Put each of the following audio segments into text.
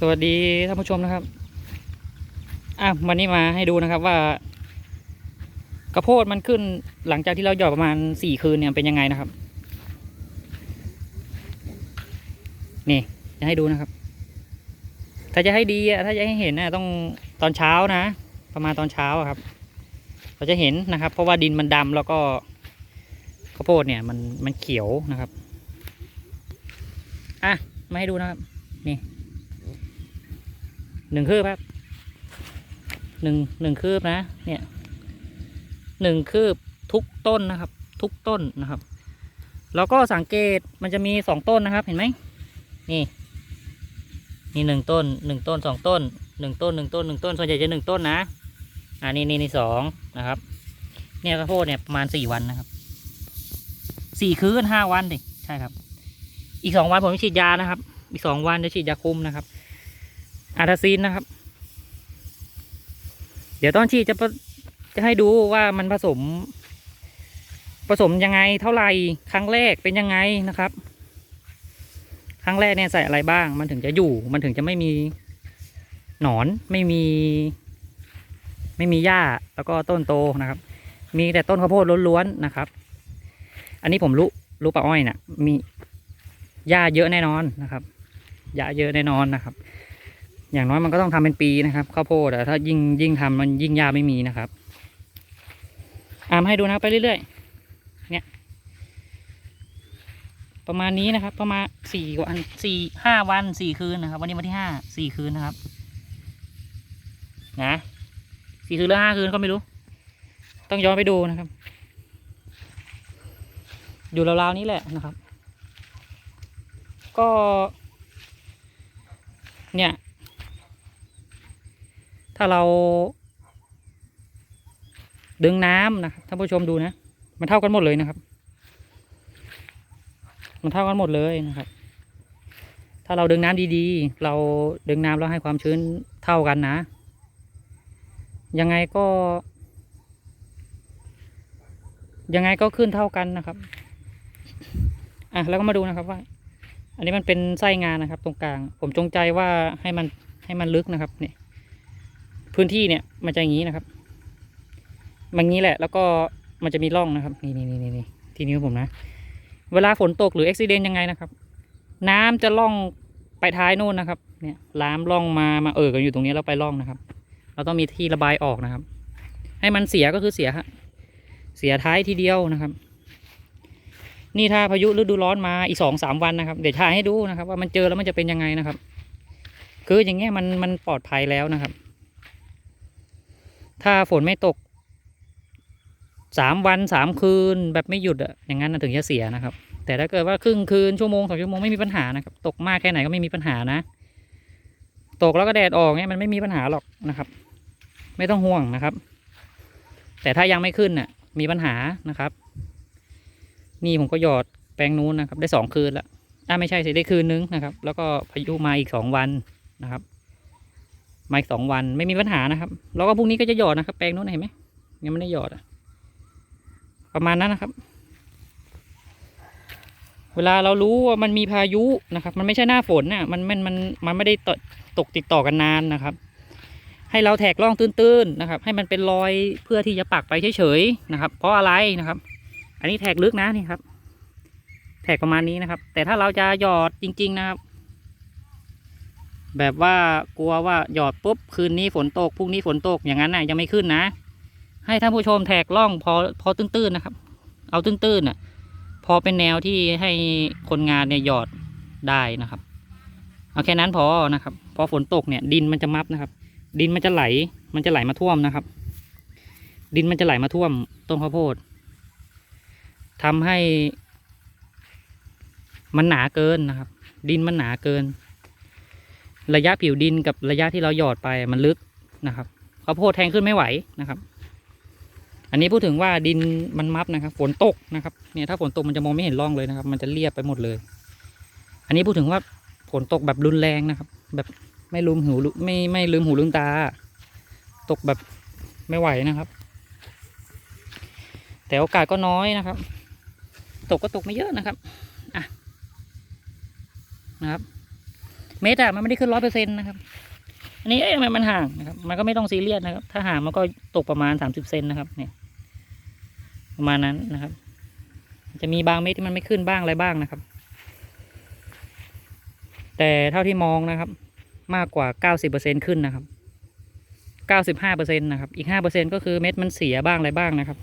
สวัสดีท่านผู้ชมนะครับอะวันนี้มาให้ดูนะครับว่ากระโพดมันขึ้นหลังจากที่เราหยอดประมาณสี่คืนเนี่ยเป็นยังไงนะครับ นี่จะให้ดูนะครับ ถ้าจะให้ดีอะถ้าจะให้เห็นนะต้องตอนเช้านะ ประมาณตอนเช้าครับ เราจะเห็นนะครับ เพราะว่าดินมันดำแล้วก็ข้าวโพดเนี่ยมันมันเขียวนะครับ อะมาให้ดูนะครับ นี่ หนึ่งคืบครับหนึ่งหนึ่งคืบนะ เนี่ยหนึ่งคืบทุกต้นนะครับ ทุกต้นนะครับ แล้วก็สังเกตมันจะมีสองต้นนะครับ เห็นไหมนี่นี่หนึ่งต้นหนึ่งต้นสองต้นหนึ่งต้นหนึ่งต้นหนึ่งต้นส่วนใหญ่จะหนึ่งต้นนะอ่านี่นี่นี่สองนะครับ เนี่ยข้าวโพดเนี่ยประมาณสี่วันนะครับสี่คืนห้าวันดิใช่ครับ อีกสองวันผมจะฉีดยานะครับ อีกสองวันจะฉีดยาคุมนะครับ อาร์ทาซีนนะครับ เดี๋ยวตอนฉีจะจะให้ดูว่ามันผสม ผสมยังไงเท่าไหร่ครั้งแรกเป็นยังไงนะครับ ครั้งแรกเนี่ยใส่อะไรบ้าง มันถึงจะอยู่ มันถึงจะไม่มีหนอนไม่มี ไม่มีหญ้าแล้วก็ต้นโตนะครับ มีแต่ต้นข้าวโพดล้วนๆนะครับ อันนี้ผมรู้รู้ป่าอ้อยน่ะมีหญ้าเยอะแน่นอนนะครับหญ้าเยอะแน่นอนนะครับ อย่างน้อยมันก็ต้องทำเป็นปีนะครับข้าวโพดอะถ้ายิ่งยิ่งทำมันยิ่งยาไม่มีนะครับอามให้ดูนะไปเรื่อยๆ เนี่ย ประมาณนี้นะครับ ประมาณสี่วันสี่ห้าวันสี่คืนนะครับ วันนี้วันที่ห้าสี่คืนนะครับ นะสี่คืนหรือห้าคืนก็ไม่รู้ ต้องย้อนไปดูนะครับ อยู่ราวๆนี้แหละนะครับ ก็ เนี่ย ถ้าเรา ดึงน้ำนะครับท่านผู้ชมดูนะ มันเท่ากันหมดเลยนะครับ มันเท่ากันหมดเลยนะครับ ถ้าเราดึงน้ำดีๆ เราดึงน้ำแล้วให้ความชื้นเท่ากันนะ ยังไงก็ ยังไงก็ขึ้นเท่ากันนะครับอะแล้วก็มาดูนะครับว่า อันนี้มันเป็นไส้งานนะครับ ตรงกลาง ผมจงใจว่าให้มันให้มันลึกนะครับเนี่ย พื้นที่เนี่ยมันจะอย่างนี้นะครับมันงี้แหละ แล้วก็มันจะมีร่องนะครับ นี่นี่นี่นี่ที่นิ้วผมนะ เวลาฝนตกหรืออุบิเหตุยังไงนะครับ น้ำจะล่องไปท้ายนู่นนะครับ เนี่ยล้ามล่องมามาเอ่อกันอยู่ตรงนี้แล้วไปล่องนะครับ เราต้องมีที่ระบายออกนะครับ ให้มันเสียก็คือเสียฮะเสียท้ายทีเดียวนะครับ นี่ถ้าพายุฤดูร้อนมาอีกสองสามวันนะครับ เดี๋ยวถ่ายให้ดูนะครับ ว่ามันเจอแล้วมันจะเป็นยังไงนะครับ คืออย่างเงี้ยมันมันปลอดภัยแล้วนะครับ ถ้าฝนไม่ตกสามวันสามคืนแบบไม่หยุดอะอย่างนั้นถึงจะเสียนะครับ แต่ถ้าเกิดว่าครึ่งคืนชั่วโมงสองชั่วโมงไม่มีปัญหานะครับ ตกมากแค่ไหนก็ไม่มีปัญหานะ ตกแล้วก็แดดออกเนี่ยมันไม่มีปัญหาหรอกนะครับ ไม่ต้องห่วงนะครับ แต่ถ้ายังไม่ขึ้นน่ะ มีปัญหานะครับ นี่ผมก็หยอดแปลงนู้นนะครับ ได้สองคืนละอ่าไม่ใช่สิได้คืนนึงนะครับ แล้วก็พายุมาอีกสองวันนะครับ มาอีกสองวันไม่มีปัญหานะครับ แล้วก็พรุ่งนี้ก็จะหยอดนะครับแปลงนู้นเห็นไหมยังไม่ได้หยอดอะประมาณนั้นนะครับ เวลาเรารู้ว่ามันมีพายุนะครับ มันไม่ใช่หน้าฝนน่ะมันมันมันมันไม่ได้ตกติดต่อกันนานนะครับ ให้เราแทกล่องตื้นๆนะครับ ให้มันเป็นรอยเพื่อที่จะปักไปเฉยๆนะครับ เพราะอะไรนะครับ อันนี้แทกลึกนะนี่ครับแทกประมาณนี้นะครับ แต่ถ้าเราจะหยอดจริง ๆ นะครับ แบบว่ากลัวว่าหยอดปุ๊บคืนนี้ฝนตกพรุ่งนี้ฝนตกอย่างนั้นน่ะยังไม่ขึ้นนะ ให้ท่านผู้ชมแทกล่องพอพอตื้นๆนะครับ เอาตื้นๆน่ะพอเป็นแนวที่ให้คนงานเนี่ยหยอดได้นะครับเอาแค่นั้นพอนะครับ พอฝนตกเนี่ย ดินมันจะมับนะครับ ดินมันจะไหล มันจะไหลมาท่วมนะครับ ดินมันจะไหลมาท่วมต้นข้าวโพดทำให้ มันหนาเกินนะครับ ดินมันหนาเกิน ระยะผิวดินกับระยะที่เราหยอดไปมันลึกนะครับข้าวโพดแทงขึ้นไม่ไหวนะครับ อันนี้พูดถึงว่าดินมันมับนะครับ ฝนตกนะครับเนี่ยถ้าฝนตกมันจะมองไม่เห็นร่องเลยนะครับ มันจะเรียบไปหมดเลย อันนี้พูดถึงว่าฝนตกแบบรุนแรงนะครับ แบบไม่ลืมหูไม่ไม่ลืมหูลืมตา ตกแบบไม่ไหวนะครับ แต่โอกาสก็น้อยนะครับ ตกก็ตกไม่เยอะนะครับอะนะครับ เม็ดอะมันไม่ได้ขึ้นร้อยเปอร์เซ็นต์นะครับ อันนี้เอ๊ะทำไมมันห่างนะครับ มันก็ไม่ต้องซีเรียสนะครับ ถ้าห่างมันก็ตกประมาณสามสิบเซนนะครับ เนี่ย ประมาณนั้นนะครับ จะมีบางเม็ดที่มันไม่ขึ้นบ้างอะไรบ้างนะครับ แต่เท่าที่มองนะครับ มากกว่าเก้าสิบเปอร์เซ็นขึ้นนะครับเก้าสิบห้าเปอร์เซ็นต์นะครับ อีกห้าเปอร์เซ็นก็คือเม็ดมันเสียบ้างอะไรบ้างนะครับ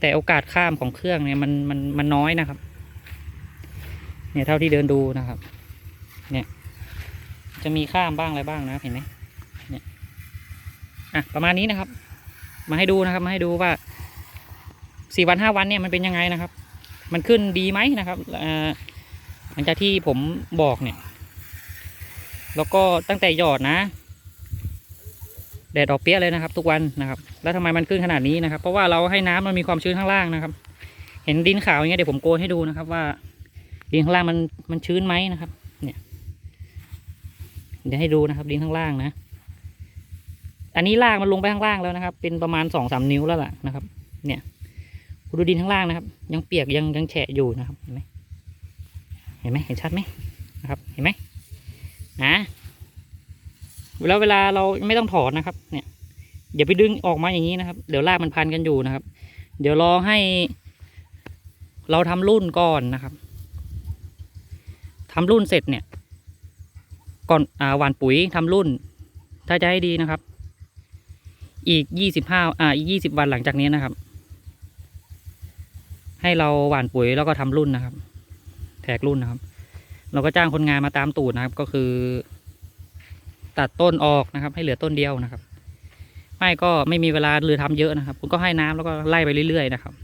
แต่โอกาสข้ามของเครื่องเนี่ยมันมันมันน้อยนะครับ เนี่ยเท่าที่เดินดูนะครับ เนี่ย จะมีข้ามบ้างอะไรบ้างนะเห็นไหมเนี่ยอะประมาณนี้นะครับ มาให้ดูนะครับมาให้ดูว่าสี่วันห้าวันเนี่ยมันเป็นยังไงนะครับ มันขึ้นดีไหมนะครับหลังจากที่ผมบอกเนี่ย แล้วก็ตั้งแต่หยอดนะแดดออกเปี้ยเลยนะครับ ทุกวันนะครับ แล้วทำไมมันขึ้นขนาดนี้นะครับ เพราะว่าเราให้น้ำมันมีความชื้นข้างล่างนะครับ เห็นดินขาวอย่างเงี้ยเดี๋ยวผมโกนให้ดูนะครับ ว่าดินข้างล่างมันมันชื้นไหมนะครับ เดี๋ยวให้ดูนะครับดินข้างล่างนะ อันนี้ลางมันลงไปข้างล่างแล้วนะครับ เป็นประมาณสองสามนิ้วแล้วล่ะนะครับ เนี่ยคุณดูดินข้างล่างนะครับ ยังเปียกยังยังแฉะอยู่นะครับ เห็นไหมเห็นไหมเห็นชัดไหมนะครับ เห็นไหมนะแล้วเวลาเราไม่ต้องถอนนะครับ เนี่ยเดี๋ยวไปดึงออกมาอย่างนี้นะครับ เดี๋ยวรากมันพันกันอยู่นะครับ เดี๋ยวรอให้เราทำรุ่นก่อนนะครับทำรุ่นเสร็จเนี่ย ก่อนอ่าหวานปุ๋ยทำรุ่น ถ้าจะให้ดีนะครับ อีกยี่สิบห้าอ่าอีกยี่สิบวันหลังจากนี้นะครับ ให้เราหว่านปุ๋ยแล้วก็ทำรุ่นนะครับ แทกรุ่นนะครับ เราก็จ้างคนงานมาตามตูดนะครับ ก็คือ ตัดต้นออกนะครับ ให้เหลือต้นเดียวนะครับ ไม่ก็ไม่มีเวลาเรือทำเยอะนะครับ คุณก็ให้น้ำแล้วก็ไล่ไปเรื่อยๆนะครับ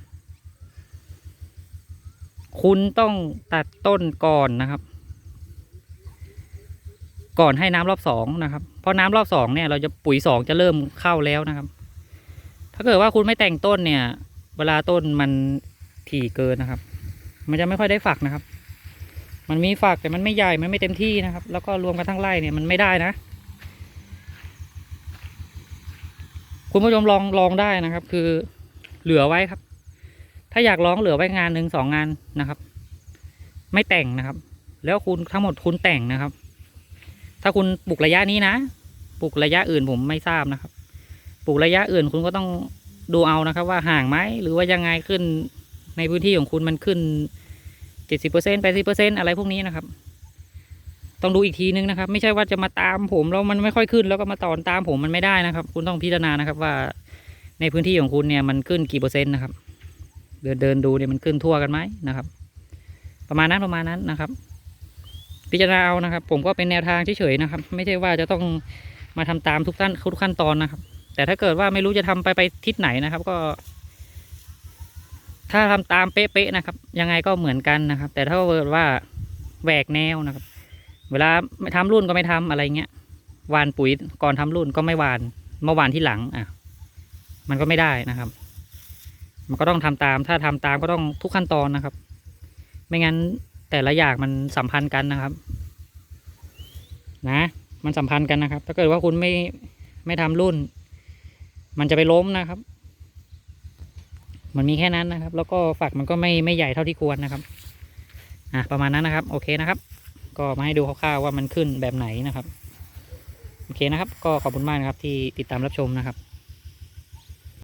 คุณต้องตัดต้นก่อนนะครับ ก่อนให้น้ำรอบสองนะครับ เพราะน้ำรอบสองเนี่ย เราจะปุ๋ยสองจะเริ่มเข้าแล้วนะครับ ถ้าเกิดว่าคุณไม่แต่งต้นเนี่ย เวลาต้นมันถี่เกินนะครับ มันจะไม่ค่อยได้ฝักนะครับ มันมีฝักแต่มันไม่ใหญ่มันไม่เต็มที่นะครับ แล้วก็รวมกันทั้งไร่เนี่ยมันไม่ได้นะคุณผู้ชมลองลองได้นะครับ คือเหลือไว้ครับ ถ้าอยากลองเหลือไว้งานหนึ่งสองงานนะครับ ไม่แต่งนะครับ แล้วคุณทั้งหมดคุณแต่งนะครับ ถ้าคุณปลูกระยะนี้นะปลูกระยะอื่นผมไม่ทราบนะครับ ปลูกระยะอื่นคุณก็ต้องดูเอานะครับ ว่าห่างไหมหรือว่ายังไงขึ้นในพื้นที่ของคุณมันขึ้นเจ็ดสิบเปอร์เซ็นต์แปดสิบเปอร์เซ็นต์อะไรพวกนี้นะครับ ต้องดูอีกทีนึงนะครับ ไม่ใช่ว่าจะมาตามผมแล้วมันไม่ค่อยขึ้นแล้วก็มาตอนตามผมมันไม่ได้นะครับ คุณต้องพิจารณานะครับว่าในพื้นที่ของคุณเนี่ยมันขึ้นกี่เปอร์เซ็นต์นะครับ เดินเดินดูเนี่ยมันขึ้นทั่วกันไหมนะครับ ประมาณนั้นประมาณนั้นนะครับ พิจารณาเอานะครับ ผมก็เป็นแนวทางเฉยๆนะครับ ไม่ใช่ว่าจะต้องมาทำตามทุกท่านทุกขั้นตอนนะครับ แต่ถ้าเกิดว่าไม่รู้จะทำไปไปทิศไหนนะครับ ก็ ถ้าทำตามเป๊ะๆนะครับ ยังไงก็เหมือนกันนะครับ แต่ถ้าเกิดว่าแหวกแนวนะครับ เวลาไม่ทำรุ่นก็ไม่ทำอะไรเงี้ยวานปุ๋ยก่อนทำรุ่นก็ไม่วานเมื่อวานที่หลังอะ มันก็ไม่ได้นะครับ มันก็ต้องทำตาม ถ้าทำตามก็ต้องทุกขั้นตอนนะครับ ไม่งั้น แต่ละอย่างมันสัมพันธ์กันนะครับ นะ มันสัมพันธ์กันนะครับ ถ้าเกิดว่าคุณไม่ไม่ทำรุ่น มันจะไปล้มนะครับ มันมีแค่นั้นนะครับ แล้วก็ฝักมันก็ไม่ไม่ใหญ่เท่าที่ควรนะครับอะประมาณนั้นนะครับ โอเคนะครับ ก็มาให้ดูคร่าวๆว่ามันขึ้นแบบไหนนะครับ โอเคนะครับ ก็ขอบคุณมากนะครับที่ติดตามรับชมนะครับ